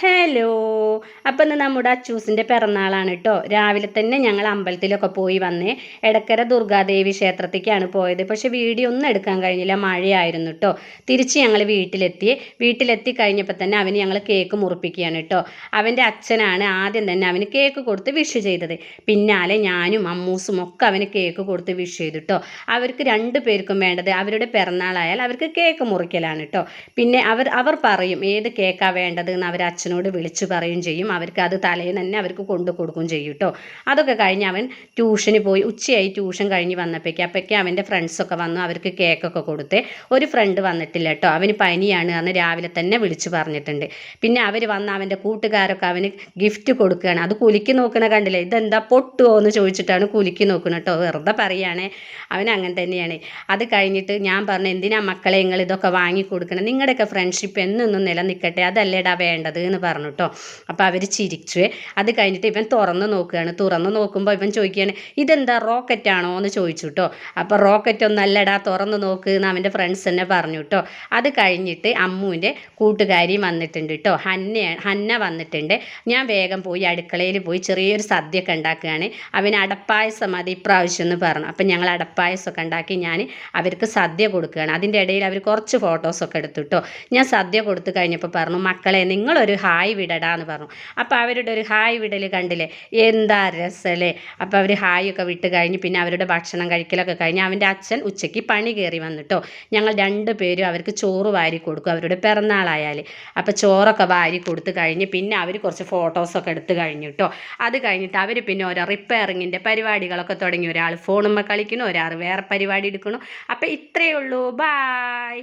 Hello. അപ്പം ഇന്ന് നമ്മുടെ അച്ചൂസിന്റെ പിറന്നാളാണ് കേട്ടോ രാവിലെ തന്നെ ഞങ്ങൾ അമ്പലത്തിലൊക്കെ പോയി വന്നേ. എടക്കര ദുർഗാദേവി ക്ഷേത്രത്തേക്കാണ് പോയത്. പക്ഷെ വീഡിയോ ഒന്നും എടുക്കാൻ കഴിഞ്ഞില്ല. മഴയായിരുന്നു കേട്ടോ തിരിച്ച് ഞങ്ങൾ വീട്ടിലെത്തി. വീട്ടിലെത്തി കഴിഞ്ഞപ്പോൾ തന്നെ അവന് ഞങ്ങൾ കേക്ക് മുറിപ്പിക്കുകയാണ് കേട്ടോ അവന്റെ അച്ഛനാണ് ആദ്യം തന്നെ അവന് കേക്ക് കൊടുത്ത് വിഷ് ചെയ്തത്. പിന്നാലെ ഞാനും അമ്മൂസും ഒക്കെ അവന് കേക്ക് കൊടുത്ത് വിഷ് ചെയ്തു കേട്ടോ അവർക്ക് രണ്ട് പേർക്കും വേണ്ടത് അവരുടെ പിറന്നാളായാൽ അവർക്ക് കേക്ക് മുറിക്കലാണ് കേട്ടോ പിന്നെ അവർ അവർ പറയും ഏത് കേക്കാണ് വേണ്ടത് എന്ന് അവർ അച്ഛനോട് വിളിച്ചു പറയും ചെയ്യും. അവർക്ക് അത് തലേന്ന് തന്നെ അവർക്ക് കൊണ്ടു കൊടുക്കുകയും ചെയ്യും കേട്ടോ അതൊക്കെ കഴിഞ്ഞ് അവൻ ട്യൂഷന് പോയി. ഉച്ചയായി ട്യൂഷൻ കഴിഞ്ഞ് വന്നപ്പോഴേക്കും അപ്പോഴേക്കും അവന്റെ ഫ്രണ്ട്സൊക്കെ വന്നു. അവർക്ക് കേക്കൊക്കെ കൊടുത്ത്. ഒരു ഫ്രണ്ട് വന്നിട്ടില്ല കേട്ടോ അവന് പനിയാണ് അന്ന് രാവിലെ തന്നെ വിളിച്ചു പറഞ്ഞിട്ടുണ്ട്. പിന്നെ അവർ വന്ന് അവന്റെ കൂട്ടുകാരൊക്കെ അവന് ഗിഫ്റ്റ് കൊടുക്കുകയാണ് അത് കുലുക്കി നോക്കണ കണ്ടില്ലേ? ഇതെന്താ പൊട്ടുമോ എന്ന് ചോദിച്ചിട്ടാണ് കുലുക്കി നോക്കുന്നത് കേട്ടോ വെറുതെ പറയുകയാണേ അവൻ അങ്ങനെ തന്നെയാണ്. അത് കഴിഞ്ഞിട്ട് ഞാൻ പറഞ്ഞു എന്തിനാ മക്കളെ നിങ്ങൾ ഇതൊക്കെ വാങ്ങി കൊടുക്കണം നിങ്ങളുടെയൊക്കെ ഫ്രണ്ട്ഷിപ്പ് എന്നൊന്നും നിലനിൽക്കട്ടെ. അതല്ലേടാ വേണ്ടത്? എന്ന് പറഞ്ഞു കേട്ടോ അപ്പോൾ അവർ ചിരിച്ചു. അത് കഴിഞ്ഞിട്ട് ഇവൻ തുറന്ന് നോക്കുകയാണ്. തുറന്ന് നോക്കുമ്പോൾ ഇവൻ ചോദിക്കുകയാണ് ഇതെന്താ റോക്കറ്റ് ആണോ? എന്ന് ചോദിച്ചു കേട്ടോ അപ്പോൾ റോക്കറ്റ് ഒന്നല്ലടാ തുറന്ന് നോക്ക് എന്ന് അവന്റെ ഫ്രണ്ട്സ് തന്നെ പറഞ്ഞു കേട്ടോ അത് കഴിഞ്ഞിട്ട് അമ്മുവിന്റെ കൂട്ടുകാരി വന്നിട്ടുണ്ട് കേട്ടോ ഹന്ന ഹന്ന വന്നിട്ടുണ്ട്. ഞാൻ വേഗം പോയി അടുക്കളയിൽ പോയി ചെറിയൊരു സദ്യയൊക്കെ ഉണ്ടാക്കുകയാണ്. അവന് അടപ്പായസം മതി ഇപ്രാവശ്യം എന്ന് പറഞ്ഞു. അപ്പം ഞങ്ങൾ അടപ്പായസമൊക്കെ ഉണ്ടാക്കി ഞാൻ അവർക്ക് സദ്യ കൊടുക്കുകയാണ്. അതിന്റെ ഇടയിൽ അവർ കുറച്ച് ഫോട്ടോസൊക്കെ എടുത്തു കേട്ടോ ഞാൻ സദ്യ കൊടുത്തു കഴിഞ്ഞപ്പോൾ പറഞ്ഞു മക്കളെ നിങ്ങളൊരു ഹായ് വിടടാ എന്ന് പറഞ്ഞു. അപ്പോൾ അവരുടെ ഒരു ഹായ് വിടൽ കണ്ടില്ലേ? എന്താ രസമല്ലേ അപ്പോൾ അവർ ഹായ് ഒക്കെ വിട്ട് കഴിഞ്ഞ് പിന്നെ അവരുടെ ഭക്ഷണം കഴിക്കലൊക്കെ കഴിഞ്ഞ് അവന്റെ അച്ഛൻ ഉച്ചയ്ക്ക് പണി കയറി വന്നിട്ടോ. ഞങ്ങൾ രണ്ട് പേരും അവർക്ക് ചോറ് വാരി കൊടുക്കും അവരുടെ പിറന്നാളായാൽ അപ്പോൾ ചോറൊക്കെ വാരി കൊടുത്ത് കഴിഞ്ഞ് പിന്നെ അവർ കുറച്ച് ഫോട്ടോസൊക്കെ എടുത്ത് കഴിഞ്ഞു കേട്ടോ അത് കഴിഞ്ഞിട്ട് അവർ പിന്നെ ഓരോ റിപ്പയറിങ്ങിന്റെ പരിപാടികളൊക്കെ തുടങ്ങി. ഒരാൾ ഫോണുമ്മ കളിക്കണോ ഒരാൾ വേറെ പരിപാടി എടുക്കണോ അപ്പോൾ ഇത്രയേ ഉള്ളൂ. ബായ്